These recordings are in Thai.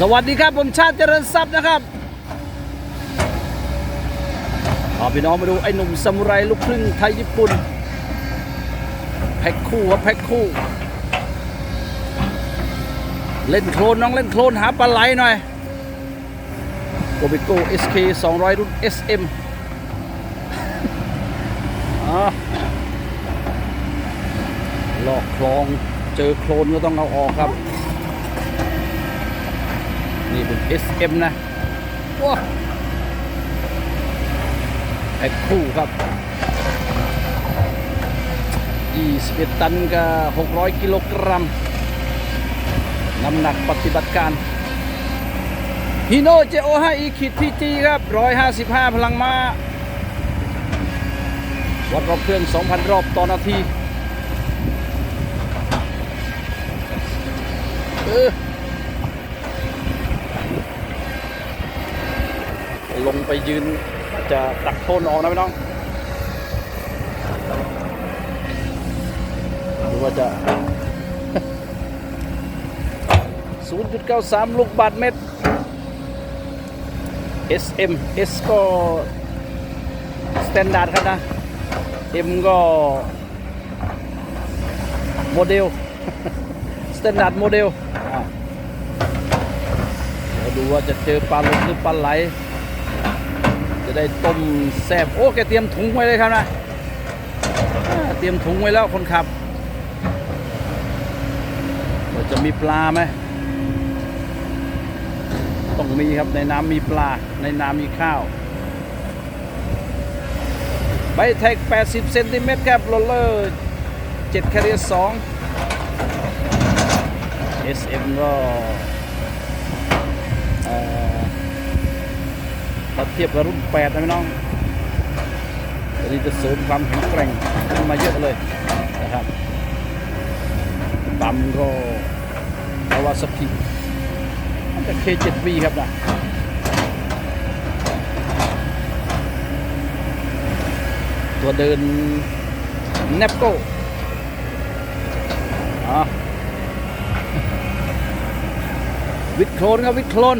สวัสดีครับ ผมชาติเจริญทรัพย์นะครับพาพี่น้องมาดูไอ้หนุ่มซามูไรลูกครึ่งไทยญี่ปุ่น แพ็คคู่ครับแพ็คคู่ เล่นโคลนน้องเล่นโคลนหาปลาไหลหน่อยโกบิโก้ SK 200 รุ่น SM อะลอกคลองเจอโคลนก็ต้องเอาออกครับ นี่เป็น SM นะว้าแพ็คคู่ครับ21ตันกับ600 กิโลกรัม น้ำหนักปฏิบัติการฮีโน่เจโอ5อีคิดที่จีครับ 155 พลังม้า วัดรอบเครื่อง 2,000 รอบต่อนาที เออ ลงไปยืนจะตักโทนออกนะพี่น้องหรือว่าจะ 0.93 ลูกบาทเมตร SM S ก็สแตนดาร์ดครับนะ M ก็โมเดลสแตนดาร์ดโมเดลเดี๋ยวดูว่าจะเจอปลาหลุดหรือปลาไหล ได้ต้มแซ่บโอ้แกเตรียมถุงไว้เลยครับนะเตรียมถุงไว้แล้วคนขับจะมีปลาไหมต้องมีครับในน้ำมีปลา ในน้ำมีข้าวใบแท็ก 80 เซนติเมตรครับโรลเลอร์7แคเรียร์2 SM ก็เอ่อ ถ้าเทียบกับรุ่น8นะพี่น้องตัวนี้จะเสริมความแข็งแกร่งขึ้นมาเยอะเลยนะครับปั๊มก็คาวาซากิมันจะ K7V ครับนะตัวเดินเนปโก้อะวิดโคลนครับวิดโคลน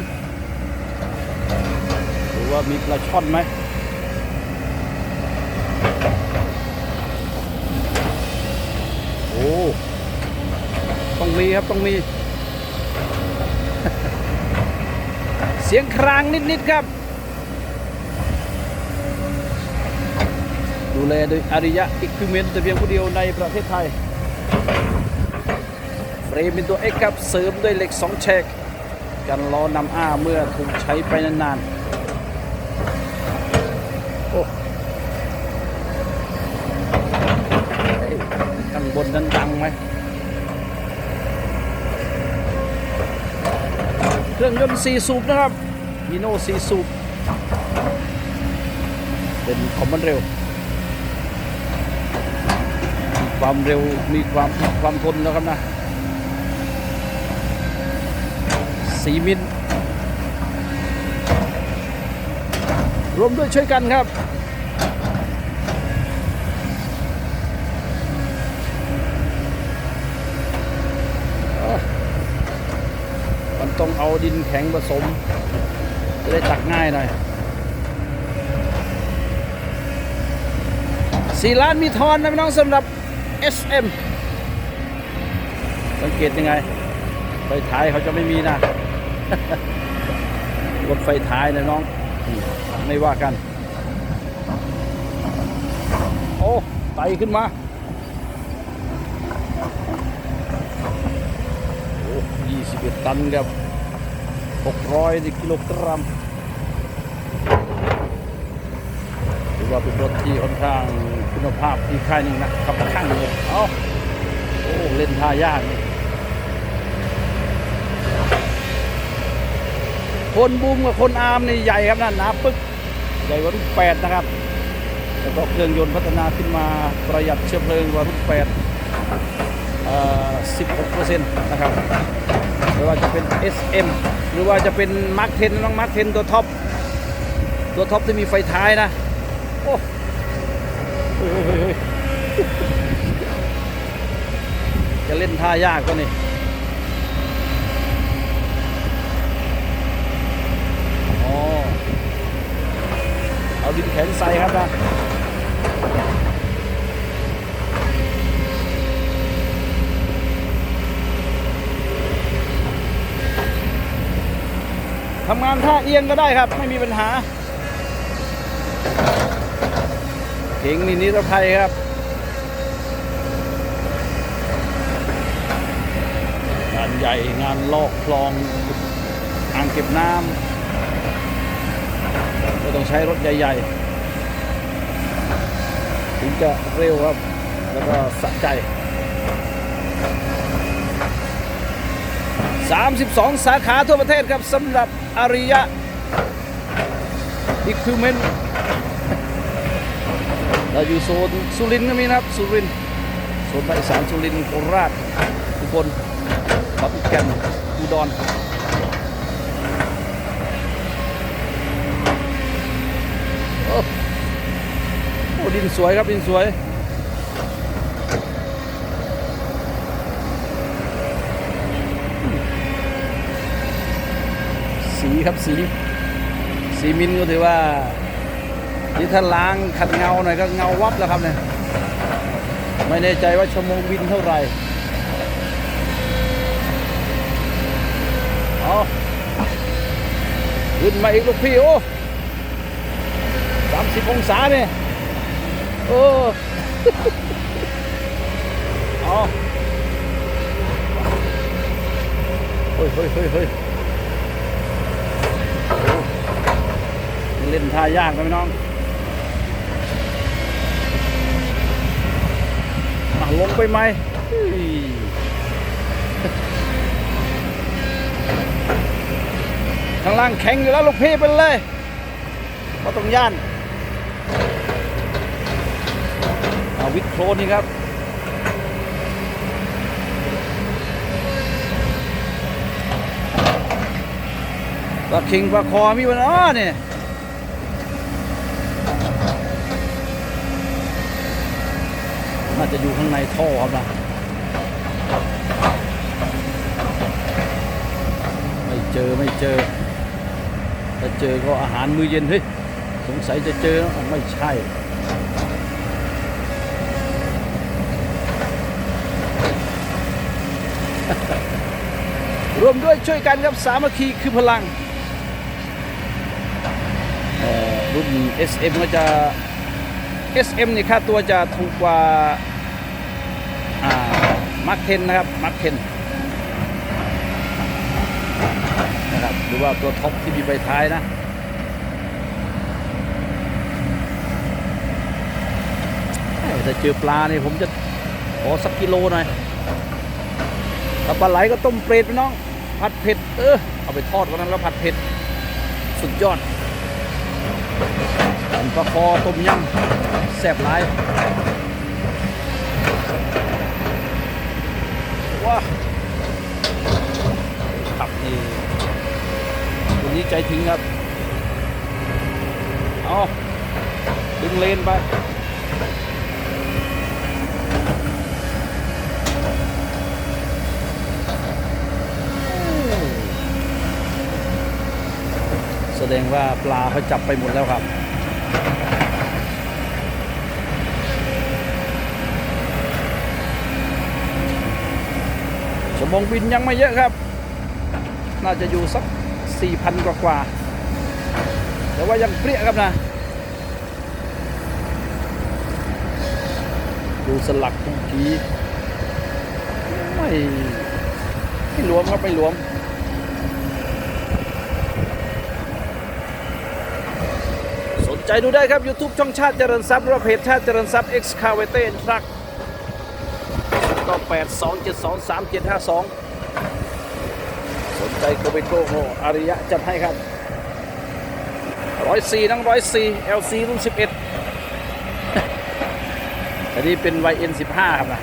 ดูว่ามีปลาช่อนไหมโอ้ต้องมีครับต้องมี เสียงครางนิด ๆ ครับ ดูแลโดยอาริยะอิควิเมนต์แต่เพียงผู้เดียวในประเทศไทยเฟรมเป็นตัว X ครับเสริมด้วยเหล็ก2แฉกกันล้อนำอ้าเมื่อถูกใช้ไปนาน ๆ อ้เอ้ยข้างบนนั้นดังไหม เครื่องยนต์4สูบนะครับฮีโน่4สูบ เป็นคอมมอนเร็ว ความเร็วมีความความทนแล้วครับนะสีมิล รวมด้วยช่วยกันครับ มันต้องเอาดินแข็งผสม จะได้ตักง่ายหน่อยสี่ล้านมีทอนนะพี่น้องสำหรับ SM สังเกตยังไง ไฟท้ายเขาจะไม่มีนะรถไฟท้ายนะน้อง ไม่ว่ากัน โอ้ไตขึ้นมาโอ้ยี่สิบเอ็ดตันครับหกร้อยกิโลกรัมถือว่าเป็นรถที่ค่อนข้างคุณภาพที่ค่ายหนึ่งนะขับข้างเลยเอ้าโอ้เล่นท่ายากนี่ คนบูมกับคนอาร์มนี่ใหญ่ครับนั่นหนาปึ๊กใหญ่กว่ารุ่นแปดนะครับแล้วก็เครื่องยนต์พัฒนาขึ้นมาประหยัดเชื้อเพลิงกว่ารุ่นแปดอ่อ16เปอร์เซ็นต์นะครับไม่ว่าจะเป็น SM หรือว่าจะเป็นมาร์ค10น้องมาร์ค10ตัวท็อปตัวท็อปที่มีไฟท้ายนะโอ้เฮ้ยจะเล่นท่ายากกว่านี่ ใสครับนะทำงานท่าเอียงก็ได้ครับ ไม่มีปัญหาเก่งนี่นิรภัยครับงานใหญ่งานลอกคลองอ่างเก็บน้ำก็ต้องใช้รถใหญ่ ๆ ถึงจะเร็วครับ แล้วก็สะใจ 32 สาขาทั่วประเทศครับสำหรับอาริยะ Equipment เราอยู่โซนสุรินทร์ก็มีนะครับ สุรินทร์โซนภาคอีสานสุรินทร์โคราชอุบลขอนแก่นอุดรโอ้โอ้ ดินสวยครับดินสวยสีครับสี สีมินก็ถือว่านี่ถ้าล้างขัดเงาหน่อยก็เงาวับแล้วครับเนี่ยไม่แน่ใจว่าชั่วโมงบินเท่าไหร่เอาขึ้นมาอีกลูกพี่โอ้สามสิบองศาเนี่ย โอ้เอาเฮ้ยเฮ้ยเฮ้ยเฮ้ยเล่นท่ายากนะพี่น้องอะลงไปไหมข้างล่างแข็งอยู่แล้วลูกพี่ไปเลยก็ต้องย่าน อาวิดโครนนี่ครับปลาคิงปลาคอมีวันอ้อเนี่ยน่าจะอยู่ข้างในท่อครับนะไม่เจอไม่เจอ ถ้าเจอก็อาหารมื้อเย็นเฮ้ยสงสัยจะเจอนะไม่ใช่ รวมด้วยช่วยกันครับสามัคคีคือพลังเอ่อรุ่น SM ก็จะ SM นี่ค่าตัวจะถูกกว่ามาร์คเทนนะครับมาร์คเทนนะครับหรือว่าตัวท็อปที่มีไฟท้ายนะเอ้ยถ้าเจอปลาเนี่ยผมจะขอสักกิโลหน่อยถ้าปลาไหลก็ต้มเปรตไปน้อง ผัดเผ็ดเออเอาไปทอดกันนั้นแล้วผัดเผ็ดสุดยอดอันปลาคอต้มยำแซ่บหลายว้าขับนี่วันนี้ใจถึงครับ เอาดึงเลนไป ดงว่าปลาเขาจับไปหมดแล้วครับชั่วโมงบินยังไม่เยอะครับ น่าจะอยู่สัก 4,000 กว่ากว่าๆแต่ว่ายังเปรี้ยครับนะ ดูสลักเมื่อกี้ไม่ไม่หลวมครับไม่หลวม สน ใจดูได้ครับ YouTube ช่องชาติเจริญทรัพย์หรือว่าเพจชาติเจริญทรัพย์ Excavator t r u c ก็8 2 7 2 3 7 5 2 สนใจโกเบโกโฮอาริยะจัดให้ครับ104นั่ง104 LC รุ่น11อันนี้เป็น YN 15 ครับนะ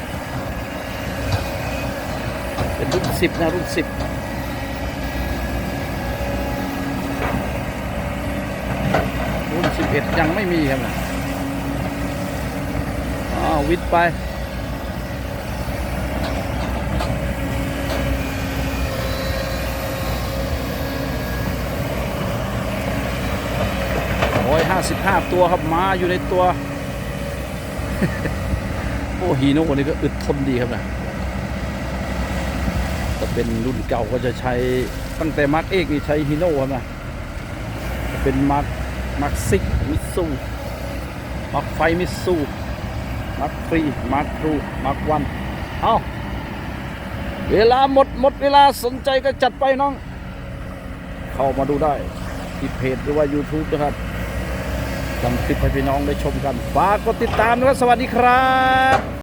เป็นรุ่น10นะ รุ่น10 รุ่น11ยังไม่มีครับนะอ้าววิทย์ไปโอ้ย155ตัวครับมาอยู่ในตัว โอ้ฮีโน่นี่ก็อึดทนดีครับนะถ้าเป็นรุ่นเก่าก็จะใช้ตั้งแต่มาร์กเอกนี่ใช้ฮีโน่ครับนะเป็นมาร์ก มาร์กซิกมิตซูมาร์กไฟมิตซูมาร์กฟรีมาร์กครูมาร์กวันเอาเวลาหมดหมดเวลาสนใจก็จัดไปน้อง เข้ามาดูได้ที่เพจหรือว่า YouTube นะครับทำคลิปให้พี่น้องได้ชมกัน ฝากกดติดตามนะครับ สวัสดีครับ